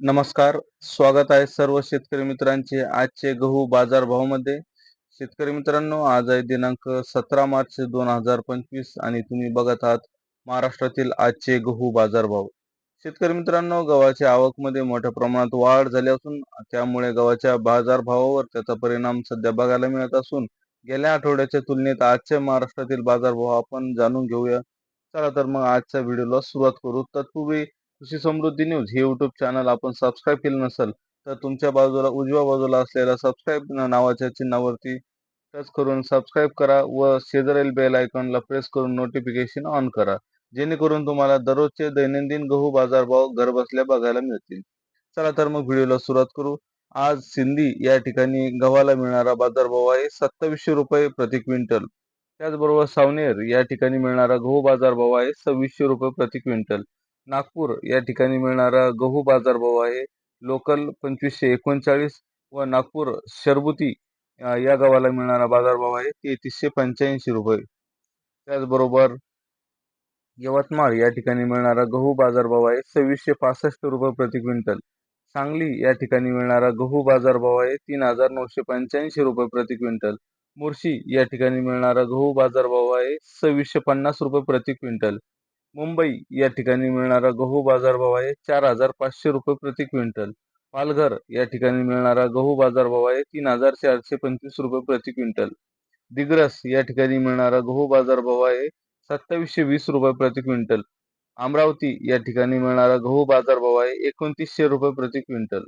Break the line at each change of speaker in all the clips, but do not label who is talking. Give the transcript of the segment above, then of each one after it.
नमस्कार. स्वागत आहे सर्व शेतकरी मित्रांचे आजचे गहू बाजार भावमध्ये शेतकरी मित्रांनो आज आहे दिनांक सतरा मार्च दोन हजार पंचवीस आणि तुम्ही बघत आहात महाराष्ट्रातील आजचे गहू बाजार भाव शेतकरी मित्रांनो गव्हाच्या आवकमध्ये मोठ्या प्रमाणात वाढ झाली असून त्यामुळे गव्हाच्या बाजार भावावर त्याचा परिणाम सध्या बघायला मिळत असून गेल्या आठवड्याच्या तुलनेत आजच्या महाराष्ट्रातील बाजारभाव आपण जाणून घेऊया. चला तर मग आजच्या व्हिडिओला सुरुवात करू. तत्पूर्वी कृषी समृद्धी न्यूज हे युट्यूब चॅनल आपण सबस्क्राईब केलं नसेल तर तुमच्या बाजूला उजव्या बाजूला असलेल्या सबस्क्राईब नावाच्या चिन्हावरती टच करून सबस्क्राईब करा व शेजारील बेल आयकॉनला प्रेस करून नोटिफिकेशन ऑन करा. जेणेकरून तुम्हाला दररोजचे दैनंदिन गहू बाजारभाव घरबसल्या बघायला मिळतील. चला तर मग व्हिडिओला सुरुवात करू. आज सिंधी या ठिकाणी गव्हाला मिळणारा बाजारभाव आहे सत्तावीसशे रुपये प्रति क्विंटल. त्याचबरोबर सावनेर या ठिकाणी मिळणारा गहू बाजारभाव आहे सव्वीसशे रुपये प्रति क्विंटल. नागपूर या ठिकाणी मिळणारा गहू बाजारभाव आहे. लोकल पंचवीसशे एकोणचाळीस व नागपूर शरबुती या गावाला मिळणारा बाजारभाव आहे तेहतीसशे पंच्याऐंशी रुपये. त्याचबरोबर यवतमाळ या ठिकाणी मिळणारा गहू बाजारभाव आहे सव्वीसशे पासष्ट रुपये प्रति क्विंटल. सांगली या ठिकाणी मिळणारा गहू बाजारभाव आहे तीन हजार नऊशे पंच्याऐंशी रुपये प्रति क्विंटल. मुर्शी या ठिकाणी मिळणारा गहू बाजारभाव आहे सव्वीसशे पन्नास रुपये प्रति क्विंटल. मुंबई या ठिकाणी मिळणारा गहू बाजारभाव आहे चार हजार पाचशे रुपये प्रति क्विंटल. पालघर या ठिकाणी मिळणारा गहू बाजारभाव आहे तीन हजार चारशे पंचवीस रुपये प्रति क्विंटल. दिग्रस या ठिकाणी मिळणारा गहू बाजारभाव आहे सत्तावीसशे वीस रुपये प्रति क्विंटल. अमरावती या ठिकाणी मिळणारा गहू बाजारभाव आहे एकोणतीसशे रुपये प्रति क्विंटल.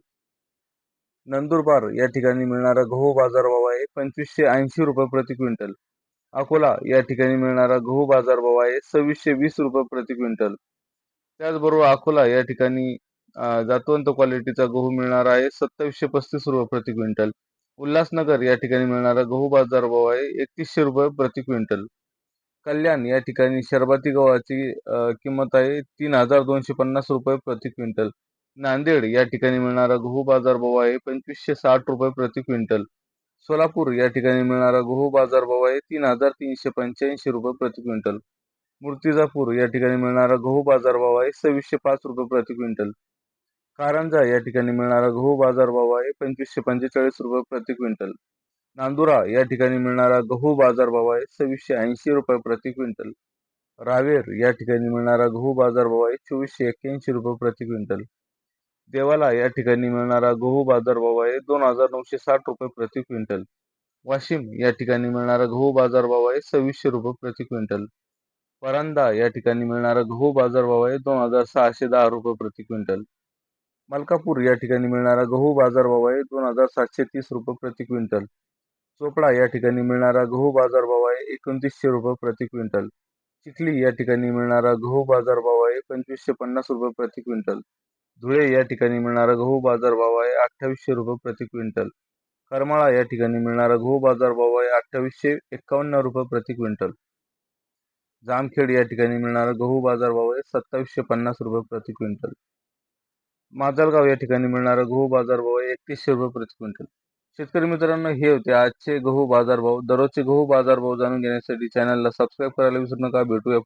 नंदुरबार या ठिकाणी मिळणारा गहू बाजारभाव आहे पंचवीसशे ऐंशी रुपये प्रति क्विंटल. अकोला या ठिकाणी मिळणारा गहू बाजारभाव आहे सव्वीसशे वीस रुपये प्रति क्विंटल. त्याचबरोबर अकोला या ठिकाणी जातवंत क्वालिटीचा गहू मिळणार आहे सत्तावीसशे पस्तीस रुपये प्रति क्विंटल. उल्हासनगर या ठिकाणी मिळणारा गहू बाजारभाव आहे एकतीसशे रुपये प्रति क्विंटल. कल्याण या ठिकाणी शरबती गव्हाची किंमत आहे तीन हजार दोनशे पन्नास रुपये प्रति क्विंटल. नांदेड या ठिकाणी मिळणारा गहू बाजारभाव आहे पंचवीसशे साठ रुपये प्रति क्विंटल. सोलापूर या ठिकाणी मिळणारा गहू बाजारभाव आहे तीन हजार तीनशे पंच्याऐंशी रुपये प्रति क्विंटल. मूर्तिजापूर या ठिकाणी मिळणारा गहू बाजारभाव आहे सव्वीसशे पाच रुपये प्रति क्विंटल. कारंजा या ठिकाणी मिळणारा गहू बाजारभाव आहे पंचवीसशे पंचेचाळीस रुपये प्रति क्विंटल. नांदुरा या ठिकाणी मिळणारा गहू बाजारभाव आहे सव्वीसशे ऐंशी रुपये प्रति क्विंटल. रावेर या ठिकाणी मिळणारा गहू बाजारभाव आहे चोवीसशे एक्क्याऐंशी रुपये प्रति क्विंटल. देवाला या ठिकाणी मिळणारा गहू बाजारभाव आहे दोन हजार नऊशे साठ रुपये प्रति क्विंटल. वाशिम या ठिकाणी मिळणारा गहू बाजारभाव आहे सव्वीसशे रुपये प्रति क्विंटल. परांदा या ठिकाणी मिळणारा गहू बाजारभाव आहे दोन हजार सहाशे दहा रुपये प्रति क्विंटल. मलकापूर या ठिकाणी मिळणारा गहू बाजारभाव आहे दोन हजार सातशे तीस रुपये प्रति क्विंटल. चोपडा या ठिकाणी मिळणारा गहू बाजारभाव आहे एकोणतीसशे रुपये प्रति क्विंटल. चिखली या ठिकाणी मिळणारा गहू बाजारभाव आहे पंचवीसशे पन्नास रुपये प्रति क्विंटल. धुळे या ठिकाणी मिळणारा गहू बाजारभाव आहे अठ्ठावीसशे रुपये प्रति क्विंटल. करमाळा या ठिकाणी मिळणारा गहू बाजारभाव आहे अठ्ठावीसशे एक्कावन्न रुपये प्रति क्विंटल. जामखेड या ठिकाणी मिळणारा गहू बाजारभाव आहे सत्तावीसशे पन्नास रुपये प्रति क्विंटल. माजलगाव या ठिकाणी मिळणारा गहू बाजारभाव आहे एकतीसशे रुपये प्रति क्विंटल. शेतकरी मित्रांनो हे होते आजचे गहू बाजारभाव दररोजचे गहू बाजारभाव जाणून घेण्यासाठी चॅनलला सबस्क्राईब करायला विसरू नका. भेटूया